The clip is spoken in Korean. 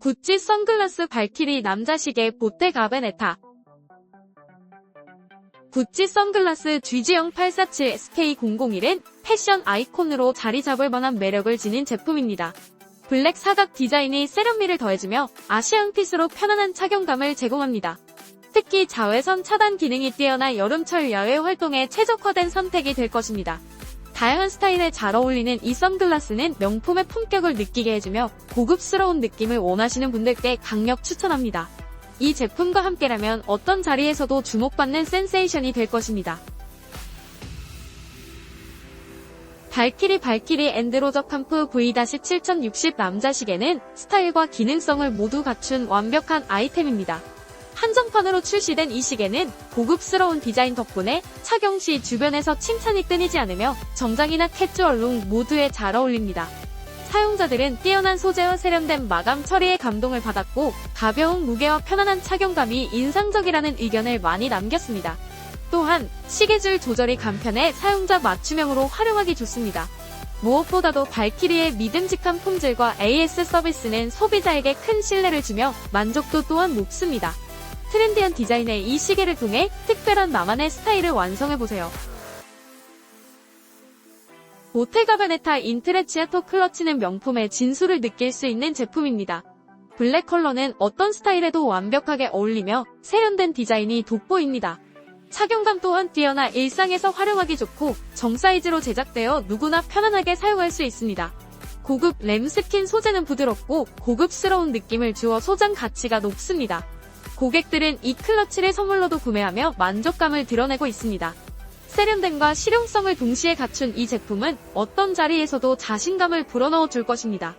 구찌 선글라스 발키리 남자시계 보테 가 베네타 구찌 선글라스 GG형 847SK001은 패션 아이콘으로 자리 잡을 만한 매력을 지닌 제품입니다. 블랙 사각 디자인이 세련미를 더해주며 아시안 핏으로 편안한 착용감을 제공합니다. 특히 자외선 차단 기능이 뛰어나 여름철 야외 활동에 최적화된 선택이 될 것입니다. 다양한 스타일에 잘 어울리는 이 선글라스는 명품의 품격을 느끼게 해주며 고급스러운 느낌을 원하시는 분들께 강력 추천합니다. 이 제품과 함께라면 어떤 자리에서도 주목받는 센세이션이 될 것입니다. 발키리 발키리 엔드로저 캄프 V-7060 남자 시계는 스타일과 기능성을 모두 갖춘 완벽한 아이템입니다. 한정판으로 출시된 이 시계는 고급스러운 디자인 덕분에 착용 시 주변에서 칭찬이 끊이지 않으며 정장이나 캐주얼 룩 모두에 잘 어울립니다. 사용자들은 뛰어난 소재와 세련된 마감 처리에 감동을 받았고 가벼운 무게와 편안한 착용감이 인상적이라는 의견을 많이 남겼습니다. 또한 시계줄 조절이 간편해 사용자 맞춤형으로 활용하기 좋습니다. 무엇보다도 발키리의 믿음직한 품질과 AS 서비스는 소비자에게 큰 신뢰를 주며 만족도 또한 높습니다. 트렌디한 디자인의 이 시계를 통해 특별한 나만의 스타일을 완성해보세요. 보테가 베네타 인트레치아토 클러치는 명품의 진수를 느낄 수 있는 제품입니다. 블랙 컬러는 어떤 스타일에도 완벽하게 어울리며 세련된 디자인이 돋보입니다. 착용감 또한 뛰어나 일상에서 활용하기 좋고 정 사이즈로 제작되어 누구나 편안하게 사용할 수 있습니다. 고급 램스킨 소재는 부드럽고 고급스러운 느낌을 주어 소장 가치가 높습니다. 고객들은 이 클러치를 선물로도 구매하며 만족감을 드러내고 있습니다. 세련됨과 실용성을 동시에 갖춘 이 제품은 어떤 자리에서도 자신감을 불어넣어 줄 것입니다.